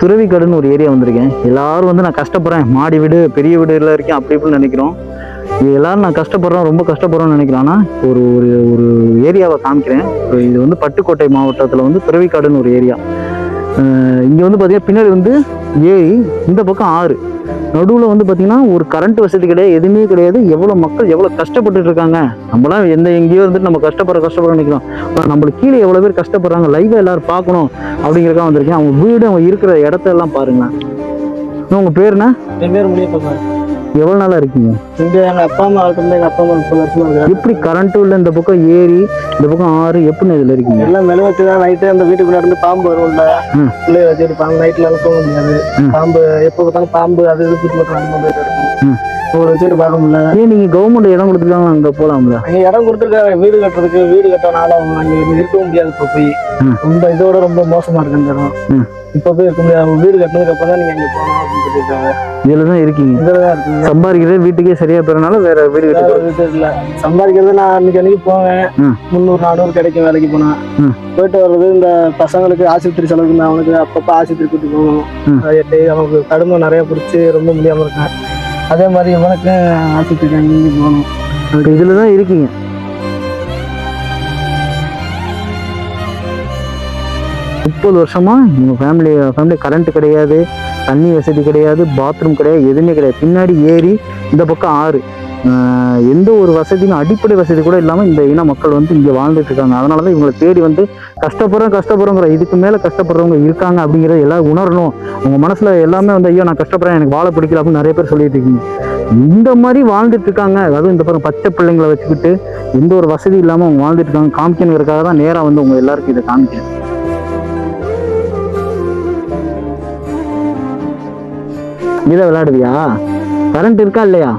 துறவிக்காடுன்னு துறவிக்கடுன்னு ஒரு ஏரியா வந்திருக்கேன். எல்லாரும் வந்து நான் கஷ்டப்படுறேன். மாடி வீடு பெரிய வீடுல இருக்கேன். அப்படி இப்படின்னு நினைக்கிறோம். இது எல்லாரும் நான் கஷ்டப்படுறோம் ரொம்ப கஷ்டப்படுறோம்னு நினைக்கிறேன். ஆனால் ஒரு ஒரு ஒரு ஏரியாவை காமிக்கிறேன். இது வந்து பட்டுக்கோட்டை மாவட்டத்தில் வந்து துறவிக்காடுன்னு ஒரு ஏரியா. இங்கே வந்து பார்த்தீங்கன்னா பின்னாடி வந்து ஏரி இந்த பக்கம் ஆறு. நடுவில் வந்து பார்த்தீங்கன்னா ஒரு கரண்ட் வசதி கிடையாது எதுவுமே கிடையாது. எவ்வளோ மக்கள் எவ்வளோ கஷ்டப்பட்டுட்டு இருக்காங்க. நம்மளாம் எந்த எங்கேயோ இருந்துட்டு நம்ம கஷ்டப்படுற கஷ்டப்பட நினைக்கிறோம் ஆனால் நம்மளுக்கு கீழே எவ்வளோ பேர் கஷ்டப்படுறாங்க லைவாக எல்லோரும் பார்க்கணும் அப்படிங்கிறக்காக வந்திருக்கேன். அவங்க வீடு அவங்க இருக்கிற இடத்த எல்லாம் பாருங்களேன். உங்கள் பேர் என்ன? என் பேர் முடியப்பா எவ்வளோ நாளாக இருக்கீங்க? இங்க எங்க அப்பா அம்மா வளர்த்துருந்து எங்க அப்பா அம்மா முப்பது வருஷமா இருக்காரு எப்படி கரண்ட்டும் இல்லை இந்த பக்கம் ஏரி இந்த பக்கம் ஆறு எப்படின்னு இதில் இருக்கீங்க? எல்லாம் மெழுவத்து தான். நைட்டு அந்த வீட்டுக்குள்ள இருந்து பாம்பு வரும்ல. பிள்ளைய வச்சுட்டு பாம்பு நைட்ல எல்லாம் தூங்க முடியாது. பாம்பு எப்போ பார்த்தாலும் பாம்பு அது இது சுற்றி பார்த்து இருக்கும். ம். ஒரு வச்சுட்டு பார்க்க முடியல. ஏன் நீங்கள் கவர்மெண்ட் இடம் கொடுத்துருக்காங்க அங்கே போகலாம்ல இடம் கொடுத்துருக்காங்க வீடு கட்டுறதுக்கு வீடு கட்ட நாளாகும் அங்க இருக்கவும் முடியாது இப்போ போய். ரொம்ப இதோட ரொம்ப மோசமா இருக்கு அந்த இடம். இப்போ போய் இருக்க முடியாது அவங்க வீடு கட்டினதுக்கு அப்புறம் தான் நீங்க அங்க போகணும் அப்படின்னு சொல்லியிருக்காங்க. இதில் தான் இருக்கீங்க. இதுல தான் இருக்குங்க. சம்பாதிக்கிறது வீட்டுக்கே சரியா போறதுனால வேற வீடு கட்டி இது இல்ல. சம்பாதிக்கிறது நான் அன்னைக்கு அன்னைக்கு போவேன். முந்நூறு நானூறு கிடைக்கும் வேலைக்கு போனா. போயிட்டு வர்றது இந்த பசங்களுக்கு ஆஸ்பத்திரி செலவுக்கு அவனுக்கு அப்பப்போ ஆஸ்பத்திரி கூட்டி போகணும். அவனுக்கு கடுமை நிறைய பிடிச்சி ரொம்ப முடியாம இருக்கேன். அதே மாதிரி இவனுக்கு ஆஸ்பத்திரி அங்கேயும் போகணும். இதில் தான் இருக்கீங்க. முப்பது வருஷமா உங்க ஃபேமிலி ஃபேமிலி கரண்ட் கிடையாது தண்ணி வசதி கிடையாது பாத்ரூம் கிடையாது எதுவுமே கிடையாது. பின்னாடி ஏரி இந்த பக்கம் ஆறு. எந்த ஒரு வசதியும் அடிப்படை வசதி கூட இல்லாமல் இந்த இன மக்கள் வந்து இங்கே வாழ்ந்துட்டு இருக்காங்க. அதனால தான் இவங்களை தேடி வந்து கஷ்டப்படுறோம் கஷ்டப்படுறோங்கிற இதுக்கு மேலே கஷ்டப்படுறவங்க இருக்காங்க அப்படிங்கிறத எல்லாம் உணரணும். உங்கள் மனசில் எல்லாமே வந்து ஐயோ நான் கஷ்டப்படுறேன் எனக்கு வாழ பிடிக்கல அப்படின்னு நிறைய பேர் சொல்லிட்டு இருக்கீங்க. இந்த மாதிரி வாழ்ந்துட்டு இருக்காங்க. அதாவது இந்த பாருங்க பச்சை பிள்ளைங்களை வச்சுக்கிட்டு எந்த ஒரு வசதி இல்லாமல் அவங்க வாழ்ந்துட்டு இருக்காங்க. காமிக்கணுங்கிறக்காக தான் நேராக வந்து உங்க எல்லாருக்கும் இதை காமிக்கிறேன். இதை விளையாடுவியா? கரண்ட் இருக்கா இல்லையா?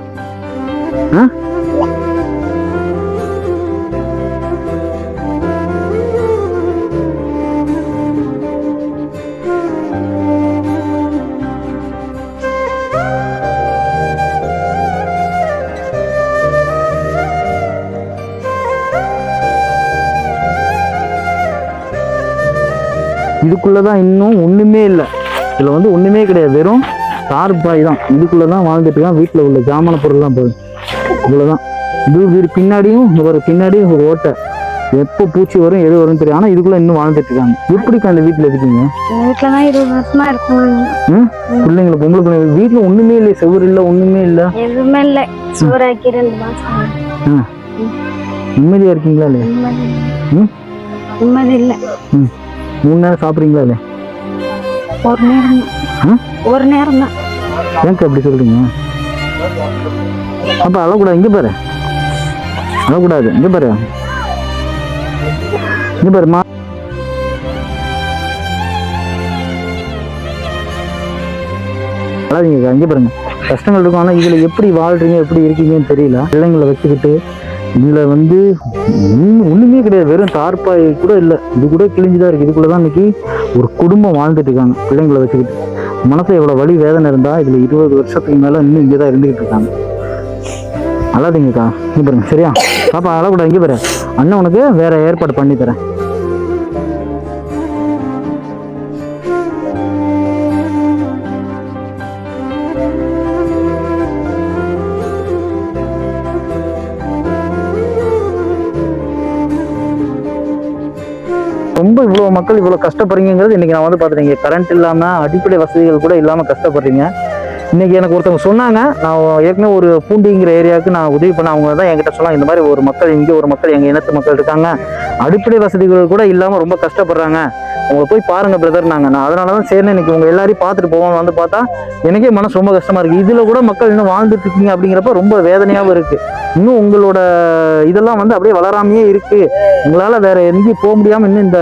இதுக்குள்ளே தான் இன்னும் ஒன்றுமே இல்லை. இதில் வந்து ஒன்றுமே கிடையாது. வெறும் தார் பாய் தான். இதுக்குள்ளே தான் வாழ்ந்துட்டு இருக்கான். வீட்டில் உள்ள ஜாமான பொருள்லாம் போகுது இவ்வளோ தான் இது வீடு பின்னாடியும் ஒரு பின்னாடியும் ஒரு ஓட்டை. எப்போ பூச்சி வரும் எது வரும்னு தெரியும் ஆனால் இதுக்குள்ளே இன்னும் வாழ்ந்துட்டு இருக்காங்க. எப்படிக்கா அந்த வீட்டில் இருக்கீங்க? வீட்டுல இருபது வருஷமா இருக்கும். பிள்ளைங்களை பொம்பளை பிள்ளைங்க வீட்டில் ஒன்றுமே இல்லை செவ்வறு இல்லை ஒன்றுமே இல்லை? எதுவுமே இல்லை. சூறாக்கி ரெண்டு நிம்மதியாக இருக்கீங்களா இல்லையா? ம்? நிம்மதி இல்லை. மூணு நேரம் சாப்பிட்றீங்களா இல்லையா? ஒரு நேரம் ம்? ஒரு நேரம் தான். ஏன்க்கா அப்படி சொல்றீங்க? அப்ப அழக்கூடாது. இங்க பாரு. அழக்கூடாது. இங்க பாரு. இங்க பாருமா அழாதீங்கக்கா இங்க பாருங்க. கஷ்டங்கள் இருக்கும். ஆனால் இதில் எப்படி வாழ்றீங்க எப்படி இருக்கீங்கன்னு தெரியல. பிள்ளைங்களை வச்சுக்கிட்டு இதில் வந்து ஒன்றுமே கிடையாது. வெறும் தார்பாய் கூட இல்லை. இது கூட கிழிஞ்சுதான் இருக்குது இதுக்குள்ளே தான் இன்னைக்கு ஒரு குடும்பம் வாழ்ந்துட்டு இருக்காங்க பிள்ளைங்களை வச்சுக்கிட்டு. மனசு எவ்வளோ வலி வேதனை இருந்தா இதில் இருபது வருஷத்துக்கு மேலே இன்னும் இங்கே தான் இருந்துகிட்டு இருக்காங்க. அழாதீங்கக்கா இங்கே பாருங்க சரியா? பாப்பா அழக்கூடாது இங்கே பாரு. அண்ணன் உனக்கு வேற ஏற்பாடு பண்ணி தரேன். ரொம்ப இவ்வளோ மக்கள் இவ்வளோ கஷ்டப்படுறீங்கிறது இன்றைக்கி நான் வந்து பார்த்துட்டீங்க கரண்ட் இல்லாமல் அடிப்படை வசதிகள் கூட இல்லாமல் கஷ்டப்படுறீங்க. இன்றைக்கி எனக்கு ஒருத்தவங்க சொன்னாங்க நான் ஏற்கனவே ஒரு பூண்டிங்கிற ஏரியாவுக்கு நான் உதவி பண்ண அவங்க தான் என்கிட்ட சொன்னாங்க. இந்த மாதிரி ஒரு மக்கள் இங்கே ஒரு மக்கள் எங்கள் இனத்து மக்கள் இருக்காங்க. அடிப்படை வசதிகள் கூட இல்லாமல் ரொம்ப கஷ்டப்படுறாங்க. உங்களை போய் பாருங்கள் பிரதர் நாங்கள் நான் அதனால தான் சரி இன்னைக்கு உங்கள் எல்லாரையும் பார்த்துட்டு போவோம் வந்து பார்த்தா எனக்கே மனசு ரொம்ப கஷ்டமாக இருக்குது இதில் கூட மக்கள் இன்னும் வாழ்ந்துட்டு இருக்கீங்க அப்படிங்கிறப்ப ரொம்ப வேதனையாகவும் இருக்குது இன்னும் உங்களோட இதெல்லாம் வந்து அப்படியே வளராமையே இருக்கு. உங்களால வேற எங்கேயும் போக முடியாம இன்னும் இந்த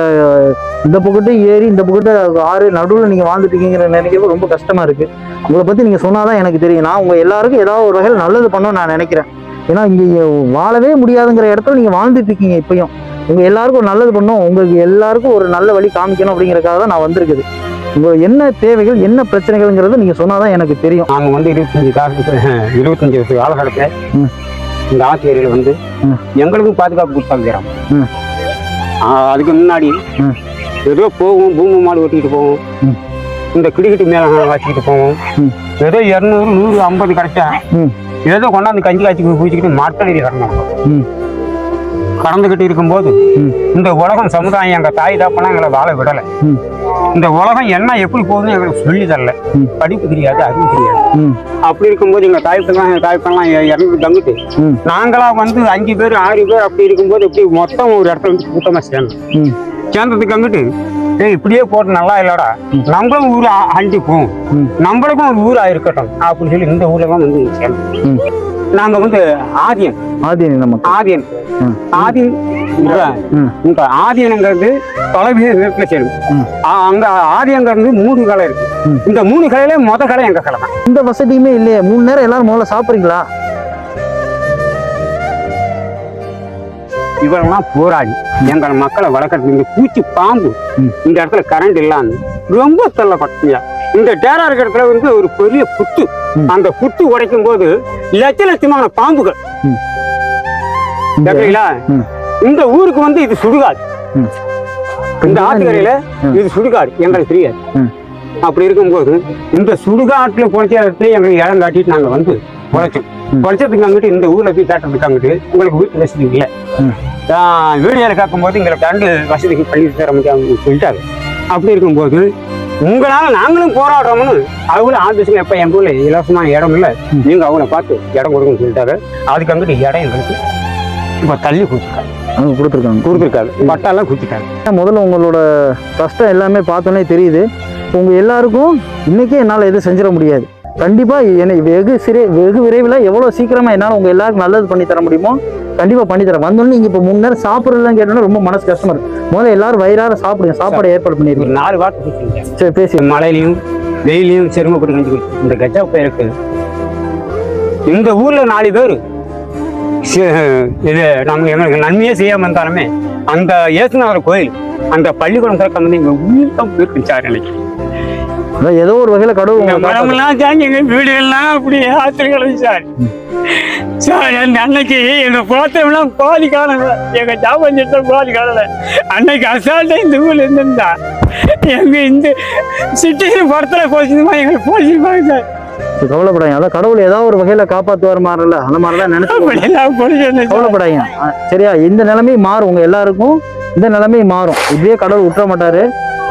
இந்த பக்கத்து ஏரி இந்த பக்கத்து ஆறு நடுவில் நீங்க வாழ்ந்துட்டு இருக்கீங்கிற ரொம்ப கஷ்டமா இருக்கு. உங்களை பத்தி நீங்க சொன்னாதான் எனக்கு தெரியும். நான் உங்க எல்லாருக்கும் ஏதாவது ஒரு வகையில் நல்லது பண்ணணும்னு நான் நினைக்கிறேன். ஏன்னா இங்க வாழவே முடியாதுங்கிற இடத்துல நீங்க வாழ்ந்துட்டு இருக்கீங்க இப்பயும். உங்க எல்லாருக்கும் ஒரு நல்லது பண்ணணும். உங்களுக்கு எல்லாருக்கும் ஒரு நல்ல வழி காமிக்கணும் அப்படிங்கறதுக்காக தான் நான் வந்திருக்குது. உங்களுக்கு என்ன தேவைகள் என்ன பிரச்சனைகள்ங்கிறது நீங்க சொன்னாதான் எனக்கு தெரியும். நாங்கள் வந்து இருபத்தஞ்சி காலத்து இருபத்தஞ்சி வருஷம் காலகட்டத்தில் ம். இந்த ஆசிரியர்கள் வந்து. எங்களுக்கும் பாதுகாப்பு கொடுத்தாங்க. அதுக்கு முன்னாடி. ஏதோ போவோம் பூமி மாடு ஓட்டிட்டு போவோம். இந்த கிடிக்கிட்டு மேலே வச்சுக்கிட்டு போவோம். ஏதோ இரநூறு நூறு ஐம்பது கிடைச்சா ஏதோ கொண்டாந்து கஞ்சி காய்ச்சி குடிச்சிக்கிட்டு மரத்தடியில் கடந்தோம் ம் கடந்துக்கிட்டு இருக்கும்போது. இந்த உலகம் சமுதாயம் எங்கள் தாய் தாப்பெல்லாம் எங்களை வாழ விடலை. இந்த உலகம் என்ன எப்படி போகுதுன்னு எங்களுக்கு சொல்லி தரல. படிப்பு தெரியாது அறிவு தெரியாது. அப்படி இருக்கும்போது எங்கள் தாய்ப்பெல்லாம் எங்கள் தாய்ப்பெல்லாம் இறந்து தங்கிட்டு ம். நாங்களா வந்து அஞ்சு பேர் ஆறு பேர் அப்படி இருக்கும்போது இப்படி மொத்தம் ஒரு இடத்துல வந்து கூட்டமாக சேர்ந்தோம். சேர்ந்ததுக்கு அங்கிட்டு ஏய் இப்படியே போட்டு நல்லா இல்லடா. நம்மளும் ஊர் ஆ- அண்டி போவோம் ம். நம்மளுக்கும் ஒரு ஊரா இருக்கட்டும். அப்படின்னு சொல்லி இந்த ஊர்ல தான் வந்து சேர்ந்தோம். நாங்க வந்து ஆதியன். ஆதியன் ம். ஆதியன் இந்த ஆதியனுங்கிறது தொலைவீத நிலத்துல சேரும் அங்க ஆதியங்கிறது மூணு கலை இருக்கு. இந்த மூணு கலையில மொத கலை எங்க கலை தான். இந்த வசதியுமே இல்லையே. மூணு நேரம் எல்லாரும் முதல்ல சாப்பிட்றீங்களா? இவரெல்லாம் போராடி எங்கள் மக்களை வளர்க்கறது இந்த பூச்சி பாம்பு. இந்த இடத்துல கரண்ட் இல்லாம ரொம்ப தொல்லப்பட்டியா இந்த டேரா இருக்கிற இடத்துல வந்து ஒரு பெரிய புத்து. அந்த புத்து உடைக்கும் போது லட்ச லட்சமான பாம்புகள் இந்த- ஊருக்கு வந்து இது சுடுகாடு. இந்த ஆத்துக்கரையில. இது சுடுகாடு எங்களுக்கு தெரியாது. அப்படி இருக்கும்போது இந்த சுடுகாட்டுல பொழைச்ச இடத்துல எங்களுக்கு இடம் காட்டிட்டு நாங்க வந்து பொழைச்சோம். பொழைச்சதுக்கு அங்கிட்டு இந்த ஊர்ல போய் காட்டுறதுக்கு அங்கிட்டு உங்களுக்கு வீட்டு வசதி இல்லை ம். வீடியோவில் கேட்கும்போது எங்களுக்கு கரண்டு வசதிக்கு பண்ணி தர முடியாதுன்னு சொல்லிட்டாரு அப்படி இருக்கும்போது உங்களால நாங்களும் போராடுறோம்னு அவங்களும் ஆபீஸுக்கு எப்ப என் ஊர்ல இலவசமான இடம் இல்லை. நீங்க அவங்கள பார்த்து இடம் கொடுங்கன்னு சொல்லிட்டாரு அதுக்கு அங்கிட்டு இடம் எங்களுக்கு இப்ப தள்ளி கொடுத்துருக்காரு அவங்க கொடுத்துருக்காங்க. கொடுத்துருக்காரு பட்டாலாம் கொடுத்துட்டாரு முதல்ல உங்களோட கஷ்டம் எல்லாமே பார்த்தோன்னே தெரியுது. உங்க எல்லாருக்கும் இன்னைக்கே என்னால் எதுவும் செஞ்சிட முடியாது. கண்டிப்பாக என்னை வெகு சிறை வெகு விரைவில் எவ்வளோ சீக்கிரமாக என்னால் உங்கள் எல்லாருக்கும் நல்லது பண்ணி தர முடியுமோ கண்டிப்பாக பண்ணி தரேன். வந்தோடனே நீங்கள் இப்போ முன்னேற சாப்பிட்றதுலாம் கேட்டோன்னா ரொம்ப மனசு கஷ்டமா இருக்கு. முதல்ல எல்லாரும் வயிறார சாப்பிடுங்க. சாப்பாடு ஏற்பாடு பண்ணிடுங்க. நாலு வார்த்தை சரி பேசி மழையிலையும் வெயிலையும் சிரமப்பட்டு கஞ்சி இந்த கஜா பயிருக்கு இந்த ஊர்ல நாலு பேர். இது நம்ம எங்களுக்கு நன்மையே செய்யாம இருந்தாலுமே அந்த ஏசுநாதர் கோயில் அந்த பள்ளிக்கூடம் திறக்க வந்து எங்க உயிர் தான் போயிருக்கு சார் எனக்கு. அதான் ஏதோ ஒரு வகையில் கடவுள் சாஞ்சி எங்க வீடுகள்லாம் அப்படியே ஆத்திரங்களும் சார். சார் அன்னைக்கு எங்க போத்தவெல்லாம் பாதி காணல. எங்க ஜாபம் செட்ட பாதி காணல. அன்னைக்கு அசால்ட்டா இந்த ஊர்ல இருந்திருந்தா. எங்க இந்த சிட்டியில் படத்துல போச்சுமா எங்களுக்கு போச்சுருப்பாங்க சார். கவலைப்படாதீங்க. அதான் கடவுள் ஏதாவது ஒரு வகையில் காப்பாற்றுவார் மாதிரில அந்த மாதிரி தான் நினைச்சு ஆ, சரியா இந்த நிலைமை மாறும் உங்க எல்லாருக்கும். இந்த நிலைமை மாறும். இப்படியே கடவுள் விட்டுற மாட்டாரு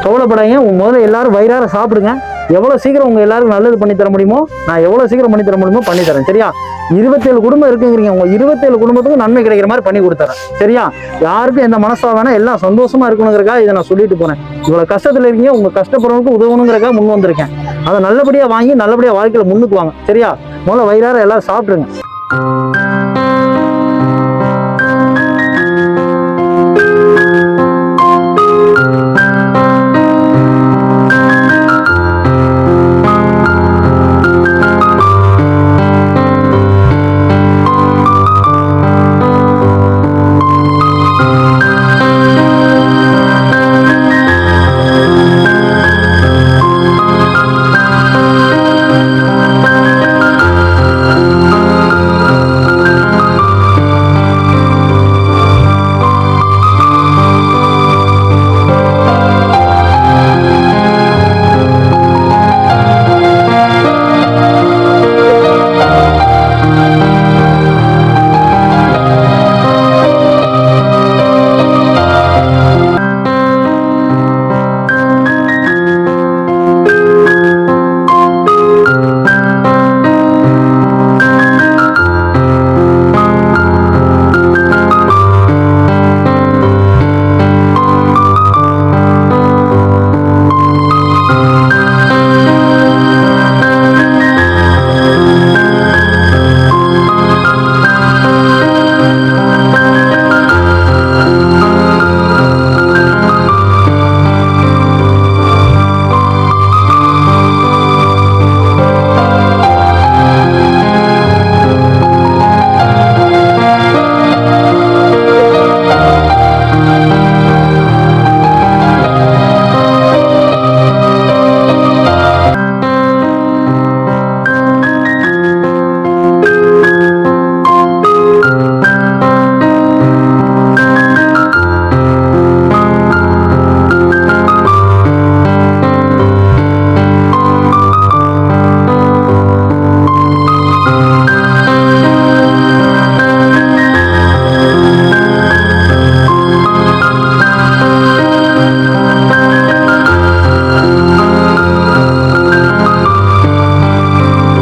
கவலைப்படாங்க உங்கள் முதல்ல எல்லாரும் வயிறார சாப்பிடுங்க. எவ்வளோ சீக்கிரம் உங்கள் எல்லாருக்கும் நல்லது பண்ணி தர முடியுமோ நான் எவ்வளோ சீக்கிரம் பண்ணி தர முடியுமோ பண்ணி தரேன். சரியா? இருபத்தேழு குடும்பம் இருக்குங்கிறீங்க. உங்கள் இருபத்தேழு குடும்பத்துக்கும் நன்மை கிடைக்கிற மாதிரி பண்ணி கொடுத்துறேன். சரியா? யாருக்கும் எந்த மனசா வேணா எல்லாம் சந்தோஷமா இருக்கணுங்கிறக்கா இதை நான் சொல்லிட்டு போகிறேன் இவ்வளோ கஷ்டத்தில் இருக்கீங்க. உங்கள் கஷ்டப்படுறவங்களுக்கு உதவணுங்கிறக்கா முன் வந்திருக்கேன். அதை நல்லபடியாக வாங்கி நல்லபடியாக வாழ்க்கையில் முன்னுக்கு வாங்க. சரியா? முதல்ல வயிறார எல்லாரும் சாப்பிடுங்க.